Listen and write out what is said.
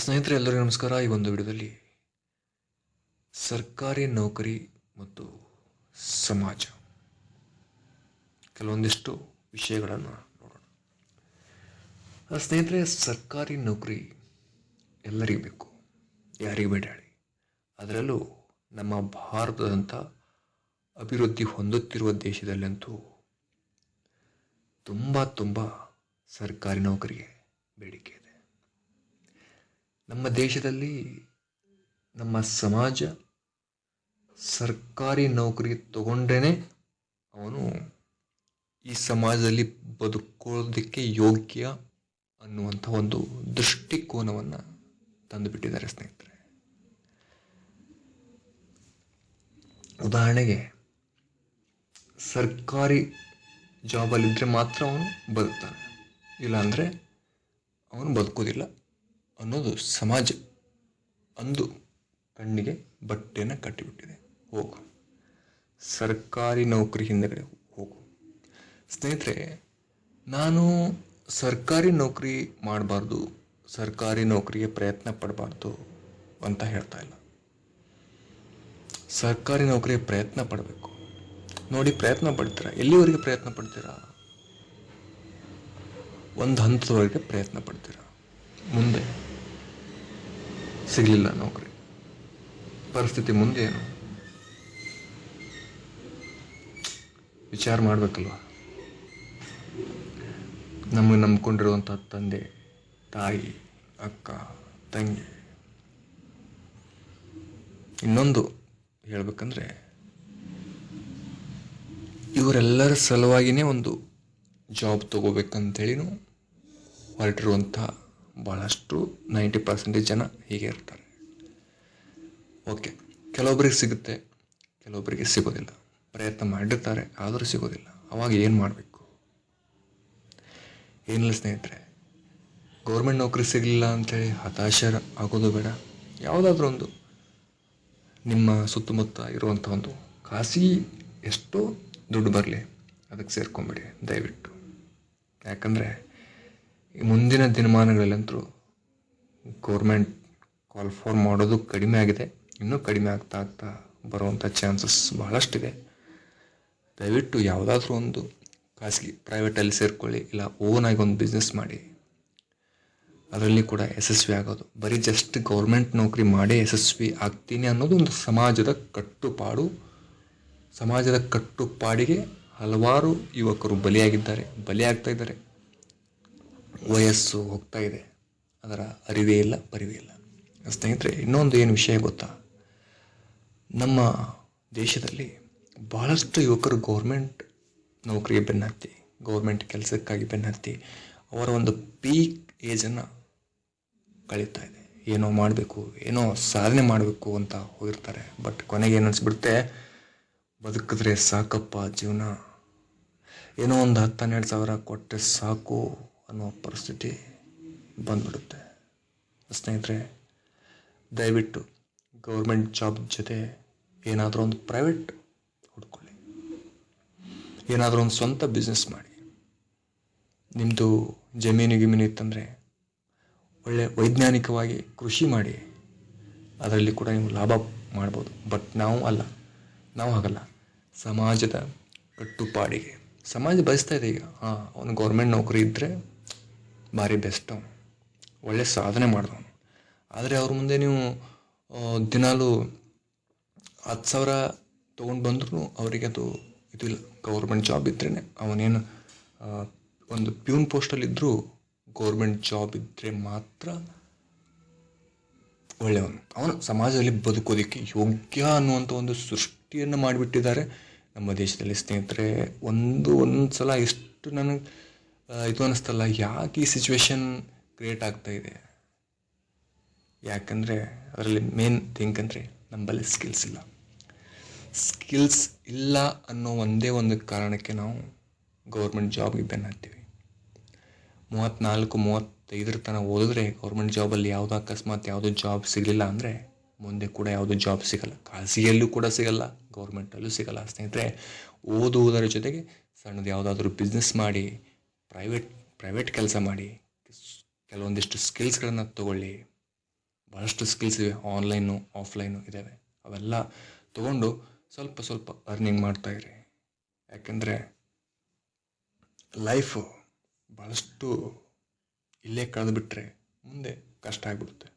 ಸ್ನೇಹಿತರೆ, ಎಲ್ಲರಿಗೂ ನಮಸ್ಕಾರ. ಈ ಒಂದು ವಿಡಿಯೋದಲ್ಲಿ ಸರ್ಕಾರಿ ನೌಕರಿ ಮತ್ತು ಸಮಾಜ. ಕೆಲವೊಂದಿಷ್ಟು ವಿಷಯಗಳನ್ನು ನೋಡೋಣ. ಸ್ನೇಹಿತರೆ, ಸರ್ಕಾರಿ ನೌಕರಿ ಎಲ್ಲರಿಗೂ ಬೇಕು, ಯಾರಿಗೆ ಬೇಡ ಹೇಳಿ. ಅದರಲ್ಲೂ ನಮ್ಮ ಭಾರತದಂಥ ಅಭಿವೃದ್ಧಿ ಹೊಂದುತ್ತಿರುವ ದೇಶದಲ್ಲಂತೂ ತುಂಬ ತುಂಬ ಸರ್ಕಾರಿ ನೌಕರಿಗೆ ಬೇಡಿಕೆ ನಮ್ಮ ದೇಶದಲ್ಲಿ ನಮ್ಮ ಸಮಾಜ ಸರ್ಕಾರಿ ನೌಕರಿ ತಗೊಂಡೇ ಅವನು ಈ ಸಮಾಜದಲ್ಲಿ ಬದುಕೋದಕ್ಕೆ ಯೋಗ್ಯ ಅನ್ನುವಂಥ ಒಂದು ದೃಷ್ಟಿಕೋನವನ್ನು ತಂದುಬಿಟ್ಟಿದ್ದಾರೆ ಸ್ನೇಹಿತರೆ. ಉದಾಹರಣೆಗೆ ಸರ್ಕಾರಿ ಜಾಬಲ್ಲಿದ್ದರೆ ಮಾತ್ರ ಅವನು ಬದುಕ್ತಾನೆ. ಇಲ್ಲಾಂದರೆ ಅವನು ಬದುಕೋದಿಲ್ಲ. ಅನ್ನೋದು ಸಮಾಜ. ಅಂದು ಕಣ್ಣಿಗೆ ಬಟ್ಟೆಯನ್ನು ಕಟ್ಟಿಬಿಟ್ಟಿದೆ. ಹೋಗು. ಸರ್ಕಾರಿ ನೌಕರಿ ಹಿಂದೆಗಡೆ ಹೋಗು. ಸ್ನೇಹಿತರೆ, ನಾನು ಸರ್ಕಾರಿ ನೌಕರಿ ಮಾಡಬಾರ್ದು, ಸರ್ಕಾರಿ ನೌಕರಿಗೆ ಪ್ರಯತ್ನ ಪಡಬಾರ್ದು ಅಂತ ಹೇಳ್ತಾ ಇಲ್ಲ. ಸರ್ಕಾರಿ ನೌಕರಿಗೆ ಪ್ರಯತ್ನ ಪಡಬೇಕು. ನೋಡಿ, ಪ್ರಯತ್ನ ಪಡ್ತೀರಾ? ಎಲ್ಲಿವರೆಗೆ ಪ್ರಯತ್ನ ಪಡ್ತೀರಾ? ಒಂದು ಹಂತದವರೆಗೆ ಪ್ರಯತ್ನ ಪಡ್ತೀರಾ? ಮುಂದೆ. ಸಿಗಲಿಲ್ಲ ನೌಕರಿ. ಪರಿಸ್ಥಿತಿ ಮುಂದೆ ಏನು? ವಿಚಾರ ಮಾಡಬೇಕಲ್ವ? ನಮಗೆ ನಂಬ್ಕೊಂಡಿರುವಂಥ ತಂದೆ, ತಾಯಿ, ಅಕ್ಕ, ತಂಗಿ. ಇನ್ನೊಂದು ಹೇಳ್ಬೇಕಂದ್ರೆ, ಇವರೆಲ್ಲರ ಸಲುವಾಗಿಯೇ ಒಂದು ಜಾಬ್ ತಗೋಬೇಕಂತೇಳಿನೂ ಹೊರಟಿರುವಂಥ ಭಾಳಷ್ಟು ನೈಂಟಿ ಪರ್ಸೆಂಟೇಜ್ ಜನ ಹೀಗೆ ಇರ್ತಾರೆ. ಓಕೆ ಕೆಲವೊಬ್ಬರಿಗೆ ಸಿಗುತ್ತೆ ಕೆಲವೊಬ್ಬರಿಗೆ ಸಿಗೋದಿಲ್ಲ. ಪ್ರಯತ್ನ ಮಾಡಿರ್ತಾರೆ, ಆದರೂ ಸಿಗೋದಿಲ್ಲ. ಅವಾಗ ಏನು ಮಾಡಬೇಕು? ಏನಿಲ್ಲ ಸ್ನೇಹಿತರೆ, ಗೌರ್ಮೆಂಟ್ ನೌಕರಿ ಸಿಗಲಿಲ್ಲ ಅಂಥೇಳಿ ಹತಾಶೆ ಆಗೋದು ಬೇಡ. ಯಾವುದಾದ್ರೂ ಒಂದು ನಿಮ್ಮ ಸುತ್ತಮುತ್ತ ಇರುವಂಥ ಒಂದು ಖಾಸಗಿ ಎಷ್ಟೋ ದುಡ್ಡು ಬರಲಿ, ಅದಕ್ಕೆ ಸೇರ್ಕೊಂಬಿಡಿ, ದಯವಿಟ್ಟು. ಯಾಕಂದರೆ ಮುಂದಿನ ದಿನಮಾನಗಳಲ್ಲಂತೂ ಗೌರ್ಮೆಂಟ್ ಕಾಲ್ ಫಾರ್ ಮಾಡೋದು ಕಡಿಮೆ ಆಗಿದೆ. ಇನ್ನೂ ಕಡಿಮೆ ಆಗ್ತಾ ಆಗ್ತಾ ಬರುವಂಥ ಚಾನ್ಸಸ್ ಬಹಳಷ್ಟಿದೆ. ದಯವಿಟ್ಟು ಯಾವುದಾದ್ರೂ ಒಂದು ಖಾಸಗಿ ಪ್ರೈವೇಟಲ್ಲಿ ಸೇರ್ಕೊಳ್ಳಿ, ಇಲ್ಲ ಓನಾಗಿ ಒಂದು ಬಿಸ್ನೆಸ್ ಮಾಡಿ. ಅದರಲ್ಲಿ ಕೂಡ ಯಶಸ್ವಿ ಆಗೋದು. ಬರೀ ಜಸ್ಟ್ ಗೌರ್ಮೆಂಟ್ ನೌಕರಿ ಮಾಡೇ ಯಶಸ್ವಿ ಆಗ್ತೀನಿ ಅನ್ನೋದು ಒಂದು ಸಮಾಜದ ಕಟ್ಟುಪಾಡು. ಸಮಾಜದ ಕಟ್ಟುಪಾಡಿಗೆ ಹಲವಾರು ಯುವಕರು ಬಲಿಯಾಗಿದ್ದಾರೆ. ಬಲಿಯಾಗ್ತಾ ಇದ್ದಾರೆ. ವಯಸ್ಸು ಹೋಗ್ತಾ ಇದೆ. ಅದರ ಅರಿವೇ ಇಲ್ಲ ಪರಿವೇ ಇಲ್ಲ. ಸ್ನೇಹಿತರೆ, ಇನ್ನೊಂದು ಏನು ವಿಷಯ ಗೊತ್ತಾ? ನಮ್ಮ ದೇಶದಲ್ಲಿ ಭಾಳಷ್ಟು ಯುವಕರು ಗೌರ್ಮೆಂಟ್ ನೌಕರಿಗೆ ಬೆನ್ನತ್ತಿ ಗೌರ್ಮೆಂಟ್ ಕೆಲಸಕ್ಕಾಗಿ ಬೆನ್ನತ್ತಿ ಅವರ ಒಂದು ಪೀಕ್ ಏಜನ್ನು ಕಳೀತಾ ಇದೆ. ಏನೋ ಮಾಡಬೇಕು, ಏನೋ ಸಾಧನೆ ಮಾಡಬೇಕು ಅಂತ ಹೋಗಿರ್ತಾರೆ. ಬಟ್ ಕೊನೆಗೆ ಏನು ಅನಿಸ್ಬಿಡುತ್ತೆ? ಬದುಕಿದ್ರೆ ಸಾಕಪ್ಪ ಜೀವನ. ಏನೋ ಒಂದು ಹತ್ತು ಹನ್ನೆರಡು ಸಾವಿರ ಕೊಟ್ಟರೆ ಸಾಕು. ಅನ್ನೋ ಪರಿಸ್ಥಿತಿ ಬಂದ್ಬಿಡುತ್ತೆ. ಸ್ನೇಹಿತರೆ, ದಯವಿಟ್ಟು ಗೌರ್ಮೆಂಟ್ ಜಾಬ್ ಜೊತೆ ಏನಾದರೂ ಒಂದು ಪ್ರೈವೇಟ್ ಹುಡ್ಕೊಳ್ಳಿ. ಏನಾದರೂ ಒಂದು ಸ್ವಂತ ಬಿಸ್ನೆಸ್ ಮಾಡಿ. ನಿಮ್ಮದು ಜಮೀನು ಗಿಮೀನು ಇತ್ತಂದರೆ ಒಳ್ಳೆ ವೈಜ್ಞಾನಿಕವಾಗಿ ಕೃಷಿ ಮಾಡಿ. ಅದರಲ್ಲಿ ಕೂಡ ನೀವು ಲಾಭ ಮಾಡ್ಬೋದು. ಬಟ್ ನಾವು ಅಲ್ಲ. ನಾವು ಹಾಗಲ್ಲ. ಸಮಾಜದ ಕಟ್ಟುಪಾಡಿಗೆ. ಸಮಾಜ ಬಯಸ್ತಾ ಇದೆ ಈಗ. ಹಾಂ ಅವನು ಗೌರ್ಮೆಂಟ್ ನೌಕರಿ ಇದ್ದರೆ ಭಾರಿ ಬೆಸ್ಟ್ ಅವನು. ಒಳ್ಳೆ ಸಾಧನೆ ಮಾಡಿದವನು. ಆದರೆ ಅವ್ರ ಮುಂದೆ ನೀವು ದಿನಾಲು ಹತ್ತು ಸಾವಿರ ತೊಗೊಂಡು ಬಂದ್ರೂ ಅವರಿಗೆ ಅದು ಇದು ಇಲ್ಲ. ಗೌರ್ಮೆಂಟ್ ಜಾಬ್ ಇದ್ರೇ ಅವನೇನು ಒಂದು ಪ್ಯೂನ್ ಪೋಸ್ಟಲ್ಲಿ ಇದ್ದರೂ ಗೌರ್ಮೆಂಟ್ ಜಾಬ್ ಇದ್ದರೆ ಮಾತ್ರ ಒಳ್ಳೆಯವನು. ಅವನು ಸಮಾಜದಲ್ಲಿ ಬದುಕೋದಕ್ಕೆ ಯೋಗ್ಯ ಅನ್ನುವಂಥ ಒಂದು ಸೃಷ್ಟಿಯನ್ನು ಮಾಡಿಬಿಟ್ಟಿದ್ದಾರೆ. ನಮ್ಮ ದೇಶದಲ್ಲಿ ಸ್ನೇಹಿತರೆ, ಒಂದು ಒಂದು ಸಲ ಎಷ್ಟು ನನಗೆ ಇದು ಅನ್ನಿಸ್ತಲ್ಲ ಯಾಕೆ ಈ ಸಿಚುವೇಶನ್ ಕ್ರಿಯೇಟ್ ಆಗ್ತಾ ಇದೆ? ಯಾಕಂದರೆ ಅದರಲ್ಲಿ ಮೇನ್ ಥಿಂಕ್ ಅಂದರೆ ನಂಬಲ್ಲಿ ಸ್ಕಿಲ್ಸ್ ಇಲ್ಲ. ಸ್ಕಿಲ್ಸ್ ಇಲ್ಲ ಅನ್ನೋ ಒಂದೇ ಒಂದು ಕಾರಣಕ್ಕೆ ನಾವು ಗೌರ್ಮೆಂಟ್ ಜಾಬ್ಗೆ ಬೆನ್ನು ಹಾಕ್ತೀವಿ ಮೂವತ್ತ್ನಾಲ್ಕು ಮೂವತ್ತೈದರ ತನಕ ಓದಿದ್ರೆ ಗೌರ್ಮೆಂಟ್ ಜಾಬಲ್ಲಿ ಯಾವುದೋ ಅಕಸ್ಮಾತ್ ಯಾವುದೋ ಜಾಬ್ ಸಿಗಲಿಲ್ಲ ಅಂದರೆ ಮುಂದೆ ಕೂಡ ಯಾವುದೋ ಜಾಬ್ ಸಿಗಲ್ಲ. ಖಾಸಗಿಯಲ್ಲೂ ಕೂಡ ಸಿಗಲ್ಲ ಗೌರ್ಮೆಂಟಲ್ಲೂ ಸಿಗಲ್ಲ. ಸ್ನೇಹಿತರೆ, ಓದುವುದರ ಜೊತೆಗೆ ಸಣ್ಣದು ಯಾವುದಾದ್ರೂ ಬಿಸ್ನೆಸ್ ಮಾಡಿ ಪ್ರೈವೇಟ್ ಪ್ರೈವೇಟ್ ಕೆಲಸ ಮಾಡಿ, ಕೆಲವೊಂದಿಷ್ಟು ಸ್ಕಿಲ್ಸ್ಗಳನ್ನು ತಗೊಳ್ಳಿ. ಭಾಳಷ್ಟು ಸ್ಕಿಲ್ಸ್ ಇವೆ ಆನ್ಲೈನು ಆಫ್ಲೈನು ಇದ್ದಾವೆ ಅವೆಲ್ಲ ತೊಗೊಂಡು ಸ್ವಲ್ಪ ಸ್ವಲ್ಪ ಅರ್ನಿಂಗ್ ಮಾಡ್ತಾಯಿರಿ ಯಾಕೆಂದರೆ ಲೈಫು ಭಾಳಷ್ಟು ಇಲ್ಲೇ ಕಳೆದುಬಿಟ್ರೆ ಮುಂದೆ ಕಷ್ಟ ಆಗಿಬಿಡುತ್ತೆ.